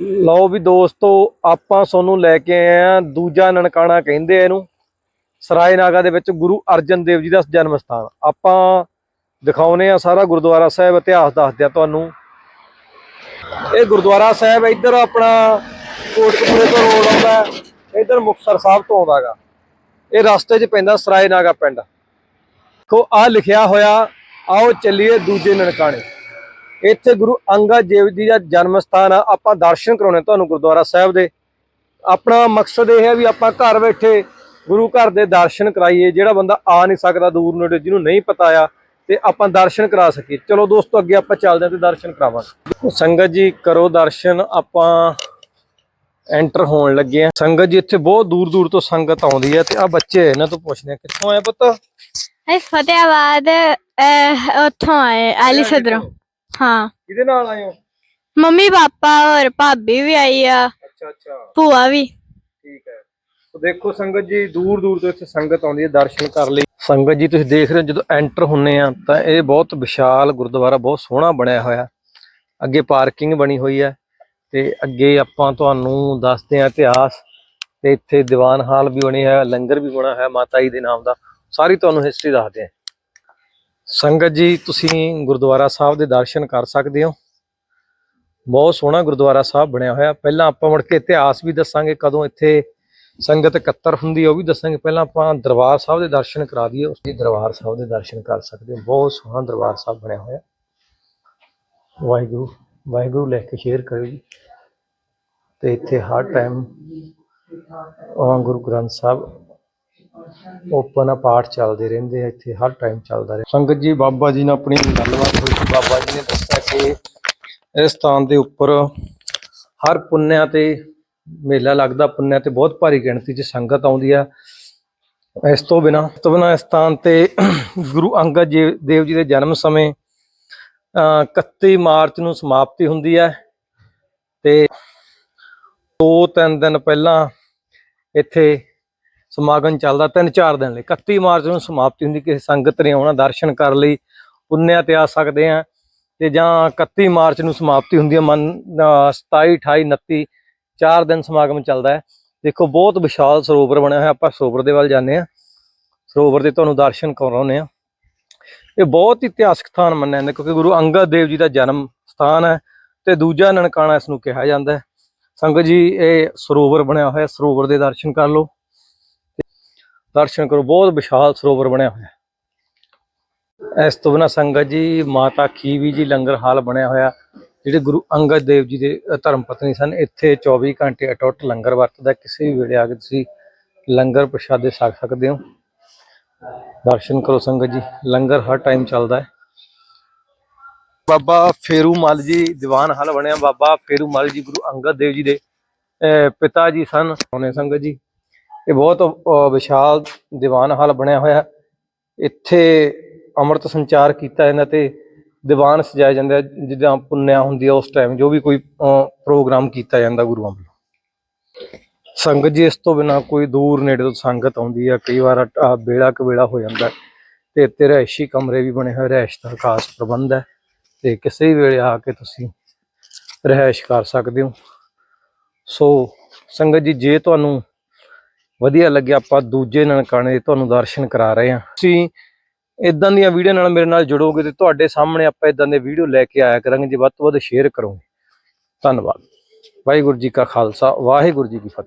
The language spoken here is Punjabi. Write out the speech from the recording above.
ਲਓ ਵੀ ਦੋਸਤੋ, ਆਪਾਂ ਤੁਹਾਨੂੰ ਲੈ ਕੇ ਆਏ ਆ ਦੂਜਾ ਨਨਕਾਣਾ ਕਹਿੰਦੇ ਆ ਇਹਨੂੰ। ਸਰਾਏ ਨਾਗਾ ਦੇ ਵਿੱਚ ਗੁਰੂ ਅਰਜਨ ਦੇਵ ਜੀ ਦਾ ਜਨਮ ਸਥਾਨ। ਆਪਾਂ ਦਿਖਾਉਨੇ ਆ ਸਾਰਾ ਗੁਰਦੁਆਰਾ ਸਾਹਿਬ, ਇਤਿਹਾਸ ਦੱਸਦੇ ਆ ਤੁਹਾਨੂੰ। ਇਹ ਗੁਰਦੁਆਰਾ ਸਾਹਿਬ ਇੱਧਰ ਆਪਣਾ ਕੋਟਕਪੂਰੇ ਤੋਂ ਰੋਡ ਆਉਂਦਾ, ਇੱਧਰ ਮੁਕਤਸਰ ਸਾਹਿਬ ਤੋਂ ਆਉਂਦਾਗਾ ਇਹ ਰਸਤੇ 'ਚ ਪੈਂਦਾ ਸਰਾਏ ਨਾਗਾ ਪਿੰਡ। ਦੇਖੋ ਆ ਲਿਖਿਆ ਹੋਇਆ, ਆਓ ਚੱਲੀਏ ਦੂਜੇ ਨਨਕਾਣੇ। ਇੱਥੇ ਗੁਰੂ ਅੰਗਦ ਦੇਵ ਜੀ ਦਾ ਜਨਮ ਸਥਾਨ ਆ ਆਪਾਂ ਦਰਸ਼ਨ ਕਰਾਉਣੇ ਤੁਹਾਨੂੰ ਗੁਰਦੁਆਰਾ ਸਾਹਿਬ ਦੇ। ਆਪਣਾ ਮਕਸਦ ਇਹ ਹੈ ਵੀ ਆਪਾਂ ਘਰ ਬੈਠੇ ਗੁਰੂ ਘਰ ਦੇ ਦਰਸ਼ਨ ਕਰਾਈਏ ਜਿਹੜਾ ਬੰਦਾ ਆ ਨਹੀਂ ਸਕਦਾ ਦੂਰ ਨੇੜੇ ਜਿਹਨੂੰ ਨਹੀਂ ਪਤਾ ਆ ਤੇ ਆਪਾਂ ਦਰਸ਼ਨ ਕਰਾ ਸਕੀਏ। ਚਲੋ ਦੋਸਤੋ ਅੱਗੇ ਆਪਾਂ ਚੱਲਦੇ ਹਾਂ ਤੇ ਦਰਸ਼ਨ ਕਰਾਵਾਂਗੇ। ਸੰਗਤ ਜੀ ਕਰੋ ਦਰਸ਼ਨ ਆਪਾਂ ਐਂਟਰ ਹੋਣ ਲੱਗੇ ਆ ਸੰਗਤ ਜੀ ਇੱਥੇ ਬਹੁਤ ਦੂਰ ਦੂਰ ਤੋਂ ਸੰਗਤ ਆਉਂਦੀ ਹੈ ਤੇ ਆ ਬੱਚੇ ਇਹਨਾਂ ਤੋਂ ਪੁੱਛਦੇ ਆ ਕਿੱਥੋਂ ਆਏ ਪੁੱਤ? ਅਸੀਂ ਫਤਿਆਬਾਦ ਅਹ, ਉੱਥੋਂ ਆਏ ਆਲੀ ਸਦਰੋਂ। ਹਾਂ। ਕਿਹਦੇ ਨਾਲ ਆਏ ਹੋ? ਮੰਮੀ ਪਾਪਾ ਔਰ ਭਾਬੀ ਵੀ ਆਈ ਆ। ਅੱਛਾ ਅੱਛਾ। ਭੂਆ ਵੀ। ਠੀਕ ਹੈ। ਤੋ ਦੇਖੋ ਸੰਗਤ ਜੀ ਦੂਰ ਦੂਰ ਤੋਂ ਇੱਥੇ ਸੰਗਤ ਆਉਂਦੀ ਹੈ ਦਰਸ਼ਨ ਕਰ ਲਈ। ਸੰਗਤ ਜੀ ਤੁਸੀਂ ਦੇਖ ਰਹੇ ਹੋ ਜਦੋਂ ਐਂਟਰ ਹੁੰਨੇ ਆ ਤਾਂ ਇਹ ਬਹੁਤ ਵਿਸ਼ਾਲ ਗੁਰਦੁਆਰਾ ਬਹੁਤ ਸੋਹਣਾ ਬਣਿਆ ਹੋਇਆ। ਅੱਗੇ ਪਾਰਕਿੰਗ ਬਣੀ ਹੋਈ ਹੈ ਤੇ ਅੱਗੇ ਆਪਾਂ ਤੁਹਾਨੂੰ ਦੱਸਦੇ ਆ ਇਤਿਹਾਸ। ਤੇ ਇੱਥੇ ਦੀਵਾਨ ਹਾਲ ਵੀ ਬਣਿਆ ਹੋਇਆ ਲੰਗਰ ਵੀ ਬਣਾ ਹੋਇਆ ਮਾਤਾ ਜੀ ਦੇ ਨਾਮ ਦਾ। ਸਾਰੀ ਤੁਹਾਨੂੰ ਹਿਸਟਰੀ ਦੱਸਦੇ ਆ ਸੰਗਤ ਜੀ, ਤੁਸੀਂ ਗੁਰਦੁਆਰਾ ਸਾਹਿਬ ਦੇ ਦਰਸ਼ਨ ਕਰ ਸਕਦੇ ਹੋ। ਬਹੁਤ ਸੋਹਣਾ ਗੁਰਦੁਆਰਾ ਸਾਹਿਬ ਬਣਿਆ ਹੋਇਆ। ਪਹਿਲਾਂ ਆਪਾਂ ਮੁੜ ਕੇ ਇਤਿਹਾਸ ਵੀ ਦੱਸਾਂਗੇ, ਕਦੋਂ ਇੱਥੇ ਸੰਗਤ ਇਕੱਤਰ ਹੁੰਦੀ ਹੈ ਉਹ ਵੀ ਦੱਸਾਂਗੇ। ਪਹਿਲਾਂ ਆਪਾਂ ਦਰਬਾਰ ਸਾਹਿਬ ਦੇ ਦਰਸ਼ਨ ਕਰਾ ਦਈਏ, ਉਸ ਦੀ ਦਰਬਾਰ ਸਾਹਿਬ ਦੇ ਦਰਸ਼ਨ ਕਰ ਸਕਦੇ ਹੋ। ਬਹੁਤ ਸੋਹਣਾ ਦਰਬਾਰ ਸਾਹਿਬ ਬਣਿਆ ਹੋਇਆ। ਵਾਹਿਗੁਰੂ ਵਾਹਿਗੁਰੂ ਲੈ ਕੇ ਸ਼ੇਅਰ ਕਰੋ ਜੀ। ਤੇ ਇੱਥੇ ਹਰ ਟਾਈਮ ਉਹ ਗੁਰੂ ਗ੍ਰੰਥ ਸਾਹਿਬ ਓਪਨ ਪਾਠ ਚੱਲਦੇ ਰਹਿੰਦੇ ਆ, ਇੱਥੇ ਹਰ ਟਾਈਮ ਚੱਲਦਾ ਰਿਹਾ ਸੰਗਤ ਜੀ, ਬਾਬਾ ਜੀ ਨਾਲ ਆਪਣੀ ਗੱਲਬਾਤ ਹੋਈ ਸੀ। ਬਾਬਾ ਜੀ ਨੇ ਦੱਸਿਆ ਕਿ ਇਸ ਸਥਾਨ ਦੇ ਉੱਪਰ ਹਰ ਪੁੰਨਿਆ ਤੇ ਮੇਲਾ ਲੱਗਦਾ। ਪੁੰਨਿਆ ਤੇ ਬਹੁਤ ਭਾਰੀ ਗਿਣਤੀ 'ਚ ਸੰਗਤ ਆਉਂਦੀ ਆ। ਇਸ ਤੋਂ ਬਿਨਾ, ਇਸ ਤੋਂ ਬਿਨਾ ਇਸ ਸਥਾਨ ਤੇ ਗੁਰੂ ਅੰਗਦ ਜੀ- ਦੇਵ ਜੀ ਦੇ ਜਨਮ ਸਮੇਂ, ਅਹ 31 ਮਾਰਚ ਨੂੰ ਸਮਾਪਤੀ ਹੁੰਦੀ ਹੈ ਤੇ ਦੋ ਤਿੰਨ ਦਿਨ ਪਹਿਲਾਂ ਇੱਥੇ ਸਮਾਗਮ ਚੱਲਦਾ ਤਿੰਨ ਚਾਰ ਦਿਨ ਲਈ। 31 ਮਾਰਚ ਨੂੰ ਸਮਾਪਤੀ ਹੁੰਦੀ, ਕਿਸੇ ਸੰਗਤ ਨੇ ਆਉਣਾ ਦਰਸ਼ਨ ਕਰਨ ਲਈ, ਪੁੰਨਿਆ ਤੇ ਆ ਸਕਦੇ ਆ ਤੇ ਜਾਂ 31 ਮਾਰਚ ਨੂੰ ਸਮਾਪਤੀ ਹੁੰਦੀ ਹੈ, ਮਨ, ਅਹ 27 28 29 ਚਾਰ ਦਿਨ ਸਮਾਗਮ ਚੱਲਦਾ ਹੈ। ਦੇਖੋ, ਬਹੁਤ ਵਿਸ਼ਾਲ ਸਰੋਵਰ ਬਣਿਆ ਹੋਇਆ, ਆਪਾਂ ਸਰੋਵਰ ਦੇ ਵੱਲ ਜਾਂਦੇ ਆ ਸਰੋਵਰ ਦੇ ਤੁਹਾਨੂੰ ਦਰਸ਼ਨ ਕਰਾਉਨੇ ਆ ਇਹ ਬਹੁਤ ਹੀ ਇਤਿਹਾਸਕ ਸਥਾਨ ਮੰਨਿਆ ਜਾਂਦਾ, ਕਿਉਂਕਿ ਗੁਰੂ ਅੰਗਦ ਦੇਵ ਜੀ ਦਾ ਜਨਮ ਸਥਾਨ ਹੈ ਤੇ ਦੂਜਾ ਨਨਕਾਣਾ ਇਸ ਨੂੰ ਕਿਹਾ ਜਾਂਦਾ ਹੈ। ਸੰਗਤ ਜੀ, ਇਹ ਸਰੋਵਰ ਬਣਿਆ ਹੋਇਆ, ਸਰੋਵਰ ਦੇ ਦਰਸ਼ਨ ਕਰ ਲਓ। ਦਰਸ਼ਨ ਕਰੋ ਬਹੁਤ ਵਿਸ਼ਾਲ ਸਰੋਵਰ ਬਣਿਆ ਹੋਇਆ ਇਸ ਤੋਂ ਬਿਨਾਂ ਸੰਗਤ ਜੀ ਮਾਤਾ ਖੀਵੀ ਜੀ ਲੰਗਰ ਹਾਲ ਬਣਿਆ ਹੋਇਆ। ਜਿਹੜੇ ਗੁਰੂ ਅੰਗਦ ਦੇਵ ਜੀ ਦੇ ਧਰਮ ਪਤਨੀ ਸਨ ਇੱਥੇ 24 ਘੰਟੇ ਅਟੁੱਟ ਲੰਗਰ ਵਰਤਦਾ। ਕਿਸੇ ਵੀ ਵੇਲੇ ਆ ਕੇ ਤੁਸੀਂ ਲੰਗਰ ਪ੍ਰਸ਼ਾਦੇ ਛਕ ਸਕਦੇ ਹੋ। ਦਰਸ਼ਨ ਕਰੋ ਸੰਗਤ ਜੀ ਲੰਗਰ ਹਰ ਟਾਈਮ ਚੱਲਦਾ ਹੈ। ਬਾਬਾ ਫੇਰੂ ਮਲ ਜੀ ਦੀਵਾਨ ਹਾਲ ਬਣਿਆ। ਬਾਬਾ ਫੇਰੂ ਮਲ ਜੀ ਗੁਰੂ ਅੰਗਦ ਦੇਵ ਜੀ ਦੇ ਅ, ਪਿਤਾ ਜੀ ਸਨ। ਸੋਨੇ ਸੰਗਤ ਜੀ। ਇਹ ਬਹੁਤ ਵਿਸ਼ਾਲ ਦੀਵਾਨ ਹਾਲ ਬਣਿਆ ਹੋਇਆ ਇੱਥੇ ਅੰਮ੍ਰਿਤ ਸੰਚਾਰ ਕੀਤਾ ਜਾਂਦਾ ਤੇ ਦੀਵਾਨ ਸਜਾਇਆ ਜਾਂਦਾ ਜਿੱਦਾਂ ਪੁੰਨਿਆ ਹੁੰਦੀ ਹੈ ਉਸ ਟਾਈਮ ਜੋ ਵੀ ਕੋਈ ਪ੍ਰੋਗਰਾਮ ਕੀਤਾ ਜਾਂਦਾ ਗੁਰੂਆਂ ਵੱਲੋਂ। ਸੰਗਤ ਜੀ ਇਸ ਤੋਂ ਬਿਨਾ ਕੋਈ ਦੂਰ ਨੇੜੇ ਤੋਂ ਸੰਗਤ ਆਉਂਦੀ ਹੈ ਕਈ ਵਾਰ ਅ, ਬੇੜਾ ਕਵੇੜਾ ਹੋ ਜਾਂਦਾ ਹੈ। ਤੇ ਇੱਥੇ ਰਿਹਾਇਸ਼ੀ ਕਮਰੇ ਵੀ ਬਣੇ ਹੋਏ ਰਿਹਾਇਸ਼ ਦਾ ਖਾਸ ਪ੍ਰਬੰਧ ਹੈ। ਤੇ ਕਿਸੇ ਵੀ ਵੇਲੇ ਆ ਕੇ ਤੁਸੀਂ ਰਿਹਾਇਸ਼ ਕਰ ਸਕਦੇ ਹੋ। ਸੋ ਸੰਗਤ ਜੀ ਜੇ ਤੁਹਾਨੂੰ ਵਧੀਆ ਲੱਗਿਆ, ਆਪਾਂ ਦੂਜੇ ਨਨਕਾਣੇ ਦੇ ਤੁਹਾਨੂੰ ਦਰਸ਼ਨ ਕਰਾ ਰਹੇ ਹਾਂ। ਤੁਸੀਂ ਇਦਾਂ ਦੀਆਂ ਵੀਡੀਓ ਨਾਲ ਮੇਰੇ ਨਾਲ ਜੁੜੋਗੇ ਤੇ ਤੁਹਾਡੇ ਸਾਹਮਣੇ ਆਪਾਂ ਇਦਾਂ ਦੇ ਵੀਡੀਓ ਲੈ ਕੇ ਆਇਆ ਕਰਾਂਗੇ, ਜੇ ਵੱਧ ਤੋਂ ਵੱਧ ਸ਼ੇਅਰ ਕਰੋਗੇ। ਧੰਨਵਾਦ। ਵਾਹਿਗੁਰੂ ਜੀ ਕਾ ਖਾਲਸਾ, ਵਾਹਿਗੁਰੂ ਜੀ ਕੀ ਫਤਿਹ।